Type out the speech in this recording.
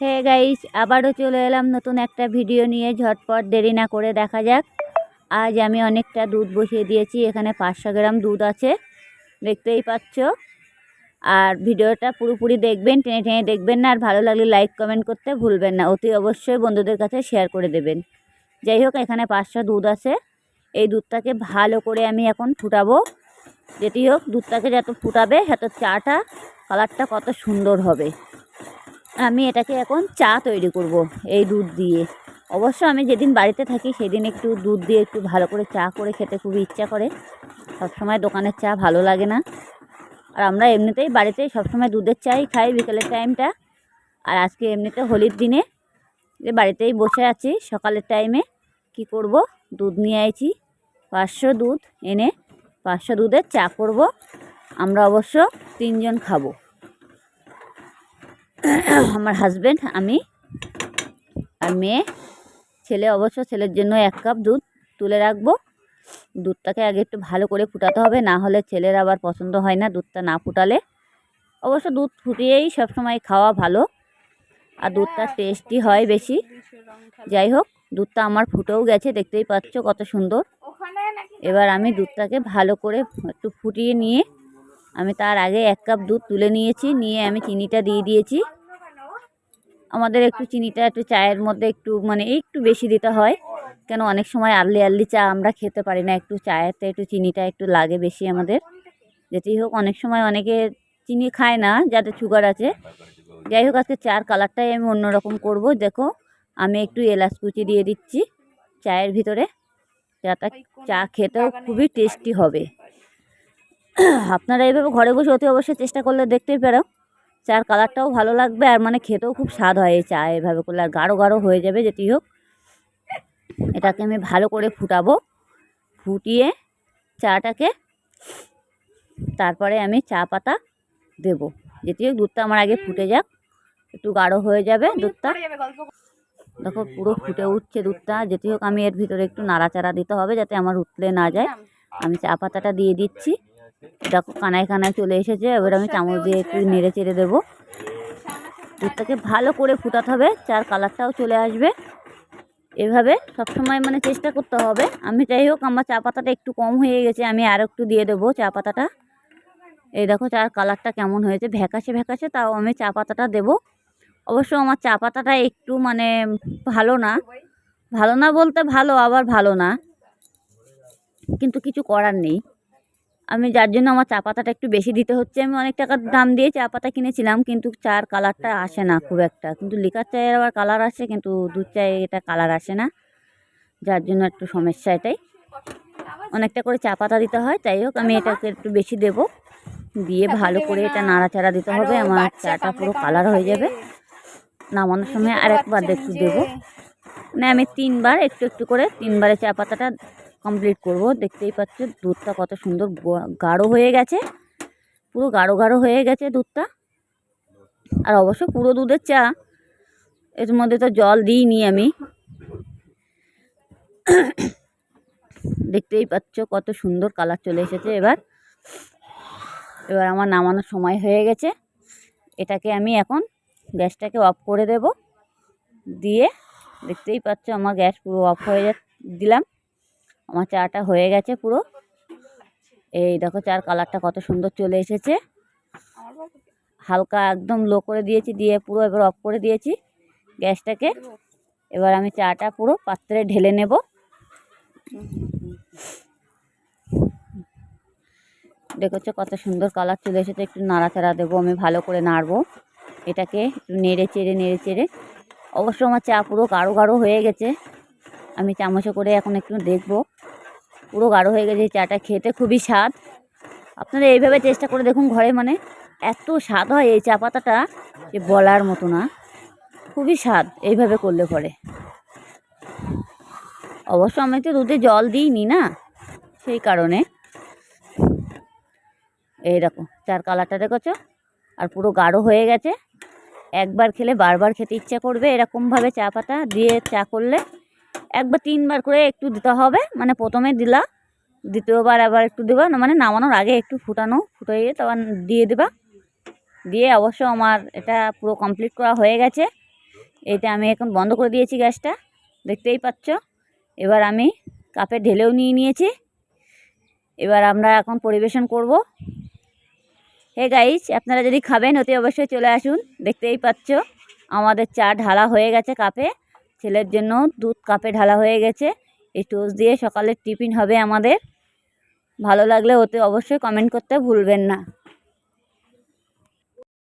Hey guys, আবারও চলে এলাম নতুন একটা ভিডিও নিয়ে। ঝটপট দেরি না করে দেখা যাক। আজ আমি অনেকটা দুধ বসিয়ে দিয়েছি, এখানে পাঁচশো গ্রাম দুধ আছে, দেখতেই পাচ্ছ। আর ভিডিওটা পুরোপুরি দেখবেন, টেনে টেনে দেখবেন না, আর ভালো লাগলে লাইক, কমেন্ট করতে ভুলবেন না। অতি অবশ্যই বন্ধুদের কাছে শেয়ার করে দেবেন। যাই হোক, এখানে পাঁচশো দুধ আছে। এই দুধটাকে ভালো করে আমি এখন ফুটাবো। যেটি হোক, দুধটাকে যত ফুটাবে তত চাটা, কালারটা কত সুন্দর হবে। আমি এটাকে এখন চা তৈরি করব এই দুধ দিয়ে। অবশ্য আমি যেদিন বাড়িতে থাকি সেদিন একটু দুধ দিয়ে একটু ভালো করে চা করে খেতে খুবই ইচ্ছা করে। সবসময় দোকানের চা ভালো লাগে না। আর আমরা এমনিতেই বাড়িতেই সবসময় দুধের চাই খাই, বিকেলের টাইমটা। আর আজকে এমনিতে হোলির দিনে যে বাড়িতেই বসে আছি, সকালের টাইমে কি করব? দুধ নিয়ে আইছি, পাঁচশো দুধ এনে পাঁচশো দুধের চা করব। আমরা অবশ্য তিনজন খাব। আমার হাজব্যান্ড আমি আর মেয়ে। ছেলে অবশ্য ছেলের জন্য এক কাপ দুধ তুলে রাখব। দুধটাকে আগে একটু ভালো করে ফুটাতে হবে, না হলে ছেলের আবার পছন্দ হয় না দুধটা না ফুটালে। অবশ্য দুধ ফুটিয়েই সবসময় খাওয়া ভালো, আর দুধটা টেস্টি হয় বেশি। যাই হোক, দুধটা আমার ফুটেও গেছে, দেখতেই পাচ্ছ কত সুন্দর। এবার আমি দুধটাকে ভালো করে একটু ফুটিয়ে নিয়ে, আমি তার আগে এক কাপ দুধ তুলে নিয়েছি, নিয়ে আমি চিনিটা দিয়ে দিয়েছি। আমাদের একটু চিনিটা একটু চায়ের মধ্যে একটু মানে একটু বেশি দিতে হয়। কেন অনেক সময় আর্লি আর্লি চা আমরা খেতে পারি না, একটু চায়েতে একটু চিনিটা একটু লাগে বেশি আমাদের। যেতেই হোক, অনেক সময় অনেকে চিনি খায় না, যাদের সুগার আছে। যাই হোক, আজকে চার কালারটাই আমি অন্যরকম করব। দেখো, আমি একটু এলাচ কুচি দিয়ে দিচ্ছি চায়ের ভিতরে। চাটা চা খেতেও খুবই টেস্টি হবে। আপনারা এইভাবে ঘরে বসে অতি অবশ্যই চেষ্টা করলে দেখতেই পারো। চার কালারটাও ভালো লাগবে আর মানে খেতেও খুব স্বাদ হয় এই চা এভাবে করলে। আর গাঢ় গাঢ় হয়ে যাবে যেটি হোক। এটাকে আমি ভালো করে ফুটাবো। ফুটিয়ে চাটাকে তারপরে আমি চা পাতা দেবো। যেটি হোক, দুধটা আমার আগে ফুটে যাক। একটু গাঢ় হয়ে যাবে দুধটা। দেখো পুরো ফুটে উঠছে দুধটা। যেটি হোক, আমি এর ভিতরে একটু নাড়াচাড়া দিতে হবে যাতে আমার উতলে না যায়। আমি চা পাতাটা দিয়ে দিচ্ছি। দেখো কানায় কানায় চলে এসেছে। এবার আমি চামচ দিয়ে একটু নেড়ে চেড়ে দেবো। দুধটাকে ভালো করে ফুটাতে হবে চার কালারটাও চলে আসবে। এভাবে সবসময় মানে চেষ্টা করতে হবে। আমি যাই হোক আমার চা পাতাটা একটু কম হয়ে গেছে আমি আর একটু দিয়ে দেবো চা পাতাটা। এই দেখো চার কালারটা কেমন হয়েছে। ভ্যাকাশে ভ্যাকাশে তাও আমি চা পাতাটা দেবো। অবশ্য আমার চা পাতাটা একটু মানে ভালো না। ভালো না বলতে ভালো আবার ভালো না। কিন্তু কিছু করার নেই। আমি যার জন্য আমার চা পাতাটা একটু বেশি দিতে হচ্ছে আমি অনেক টাকার দাম দিয়ে চা পাতা কিনেছিলাম কিন্তু চার কালারটা আসে না খুব একটা। কিন্তু লিকার চায়ের আবার কালার আসে কিন্তু দুধ চায়ে এটা কালার আসে না। যার জন্য একটু সমস্যা এটাই। অনেকটা করে চা পাতা দিতে হয় তাই হোক আমি এটাকে একটু বেশি দেব। দিয়ে ভালো করে এটা নাড়াচাড়া দিতে হবে আমার চাটা পুরো কালার হয়ে যাবে। নামানোর সময় আর একবার একটু দেবো। মানে আমি তিনবার একটু একটু করে তিনবারে চা পাতাটা কমপ্লিট করব। দেখতেই পাচ্ছ, দুধটা কত সুন্দর গাঢ় হয়ে গেছে। পুরো গাঢ় গাঢ় হয়ে গেছে দুধটা। আর অবশ্য পুরো দুধের চা, এর মধ্যে তো জল দিইনি আমি। দেখতেই পাচ্ছ, কত সুন্দর কালার চলে এসেছে এবার। এবার আমার নামানোর সময় হয়ে গেছে। এটাকে আমি এখন গ্যাসটাকে অফ করে দেব। দিয়ে দেখতেই পাচ্ছ, আমার গ্যাস পুরো অফ হয়ে দিলাম। আমার চাটা হয়ে গেছে পুরো। এই দেখো চার কালারটা কত সুন্দর চলে এসেছে। হালকা একদম লো করে দিয়েছি, দিয়ে পুরো এবার অফ করে দিয়েছি গ্যাসটাকে। এবার আমি চাটা পুরো পাত্রে ঢেলে নেব। দেখেছ কত সুন্দর কালার চলে এসেছে, একটু নাড়াচাড়া দেবো, আমি ভালো করে নাড়বো। এটাকে একটু নেড়ে চেড়ে নেড়ে চেড়ে। অবশ্য আমার চা পুরো গাঢ় গাঢ় হয়ে গেছে। আমি চামচে করে এখন একটু দেখব। পুরো গাঢ় হয়ে গেছে চাটা খেতে খুবই স্বাদ। আপনারা এইভাবে চেষ্টা করে দেখুন ঘরে মানে এত স্বাদ হয় এই চা পাতাটা, যে বলার মতো না। খুবই স্বাদ এইভাবে করলে পরে। অবশ্য আমি তো দুধে জল দিইনি না, সেই কারণে। এই রকম চার কালারটা দেখেছ? আর পুরো গাঢ় হয়ে গেছে। একবার খেলে বারবার খেতে ইচ্ছা করবে, এরকমভাবে চা পাতা দিয়ে চা করলে। একবার তিনবার করে একটু দিতে হবে। মানে প্রথমে দিলা, দ্বিতীয়বার আবার একটু দেবা মানে নামানোর আগে একটু ফুটানো ফুটিয়ে তারপর দিয়ে দেবা। দিয়ে অবশ্য আমার এটা পুরো কমপ্লিট করা হয়ে গেছে। এটা আমি এখন বন্ধ করে দিয়েছি গ্যাসটা, দেখতেই পাচ্ছ। এবার আমি কাপে ঢেলেও নিয়ে নিয়েছি। এবার আমরা এখন পরিবেশন করব। হে গাইস, আপনারা যদি খাবেন, অতি অবশ্যই চলে আসুন। দেখতেই পাচ্ছ, আমাদের চা ঢালা হয়ে গেছে কাপে। ছেলের জন্য দুধ কাপে ঢালা হয়ে গেছে। এই টোস্ট দিয়ে সকালের টিফিন হবে আমাদের। ভালো লাগলে ওতে অবশ্যই কমেন্ট করতে ভুলবেন না।